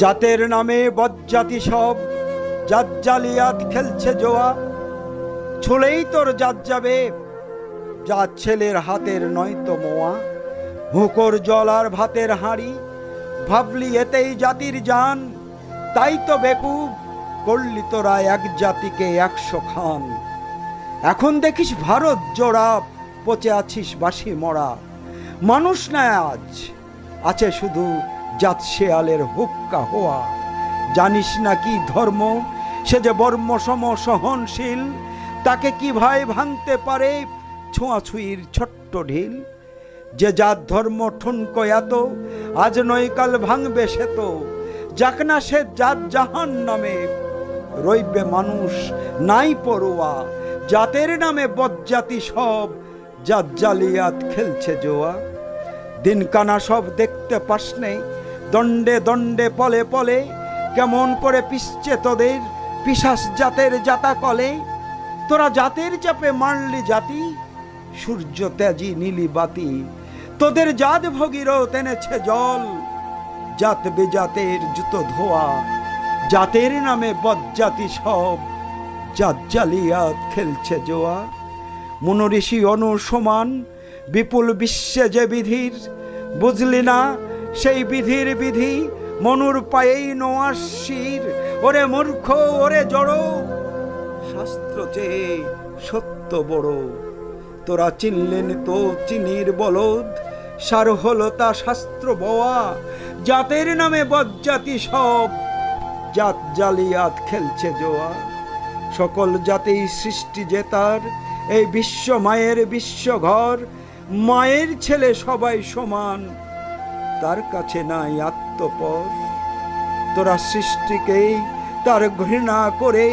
জাতের নামে বজ্জাতি সব, জাত জালিয়াত খেলছে জোয়া। ছুলেই তোর জাত যাবে, যা ছেলের হাতের নয় তো মোয়া। হুকর জল আর ভাতের হাঁড়ি, ভাবলি এতেই জাতির জান। তাই তো বেকুব, করলি তোরা এক জাতিকে একশো খান। এখন দেখিস ভারত জোড়া, পচে আছিস বাসি মরা। মানুষ না আজ, আছে শুধু জাত শেয়ালের হুক্কা হওয়া জানিস না কি ধর্ম? সে যে বর্মসম সহনশীল, তাকে কি ভাই ভাঙতে পারে ছোঁয়াছুঁয়ির ছোট্ট ঢিল? যে জাত ধর্ম ঠুনকো এত আজ নৈকাল ভাঙবে সে তো। যাক না সে জাত জাহান নামে, রইবে মানুষ নাই পড়ুয়া জাতের নামে বজ্জাতি সব, জাত জালিয়াত খেলছে জোয়া। দিনকানা সব দেখতে পাস নেই দণ্ডে দণ্ডে পলে পলে, কেমন করে পিসছে তোদের পিসাস জাতের জাতা কলে? তোরা জাতের চাপে মারলি জাতি, সূর্য ত্যাজি নীলি বাতি। তোদের জাত ভগীরথ তেনেছে জল, জাত বেজাতের জুতো ধোয়া। জাতের নামে বজ্জাতি সব, জাত জালিয়াত খেলছে জোয়া। মনোঋষি অনু সমান বিপুল বিশ্বে যে বিধির, বুঝলি না সেই বিধির বিধি, মনুর পায়েই নোয়াশির ওরে মূর্খ, ওরে জড়ো। শাস্ত্র চেয়ে সত্য বড়, তোরা চিনলেন তো চিনির বলদ। সার হলো তা শাস্ত্র বওয়া, জাতের নামে বজ্জাতি সব। জাত জালিয়াত খেলছে জোয়া, সকল জাতেই সৃষ্টি জেতার এই বিশ্ব মায়ের বিশ্বঘর মায়ের ছেলে সবাই সমান। তার কাছে নাই আত্মপর তোরা সৃষ্টিকেই, তার ঘৃণা করে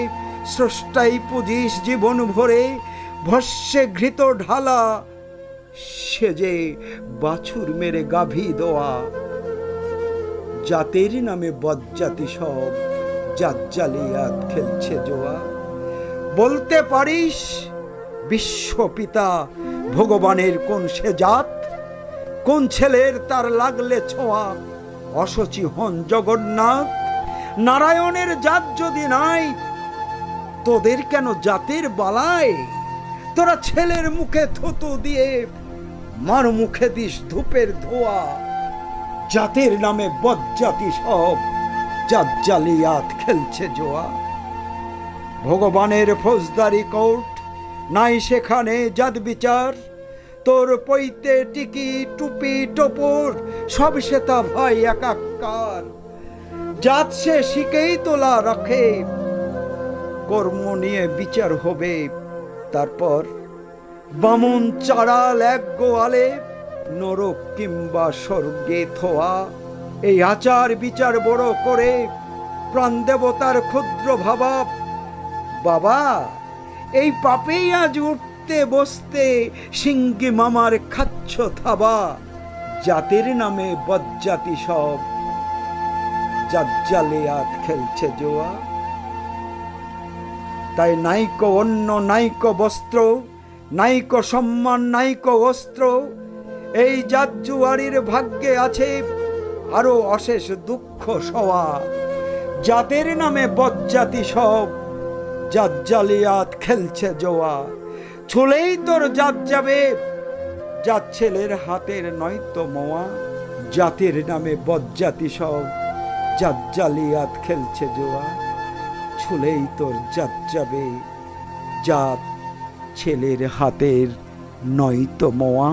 স্রষ্টাই পুজিস জীবন ভরে। ভস্যে ঘৃত ঢালা, সে যে বাছুর মেরে গাভী দোয়া। জাতের নামে বজ্জাতি সব, জাত জালিয়াত খেলছে জোয়া। বলতে পারিস, বিশ্বপিতা ভগবানের কোন সে জাত? কোন ছেলের তার লাগলে ছোঁয়া? অসচি হন জগন্নাথ। নারায়ণের জাত যদি নাই, তোদের কেন জাতের বালায়? তোরা ছেলের মুখে থুতু দিয়ে মার মুখে দিস ধূপের ধোয়া। জাতের নামে বজ্জাতি সব, জাত জালিয়াত খেলছে জোয়া। ভগবানের ফৌজদারি কোর্ট, নাই সেখানে জাত বিচার। তোর পৈতে টিকি টুপি টোপর, সব সে তা ভাই একাকার। জাত সে শিখেই তোলা রাখে, কর্ম নিয়ে বিচার হবে। তারপর বামুন চাড়াল এক গোয়ালে, নরক কিংবা স্বর্গে থোয়া। এই আচার বিচার বড় করে, প্রাণ দেবতার ক্ষুদ্র ভাবা। বাবা, এই পাপেই আজ উঠতে বসতে সিঙ্গি মামার খাচ্ছ থাবা। জাতের নামে বজ্জাতি সব। জাজ্জালিয়াত খেলছে জোয়া। তাই নাইকো অন্য, নাইকো বস্ত্র, নাইকো সম্মান, নাইক অস্ত্র। এই জাতজুয়ারির ভাগ্যে আছে আরও অশেষ দুঃখ সওয়া। জাতের নামে বজ্জাতি সব। জাজ্জালিয়াত খেলছে জোয়া। ছুলেই তোর জাত যাবে। জাত ছেলের হাতের নয় তো মোয়া, জাতির নামে বজ্জাতি সব, জাত জালিয়াত খেলছে জোয়া। ছুলেই তোর জাত যাবে, জাত ছেলের হাতের নয় তো মোয়া।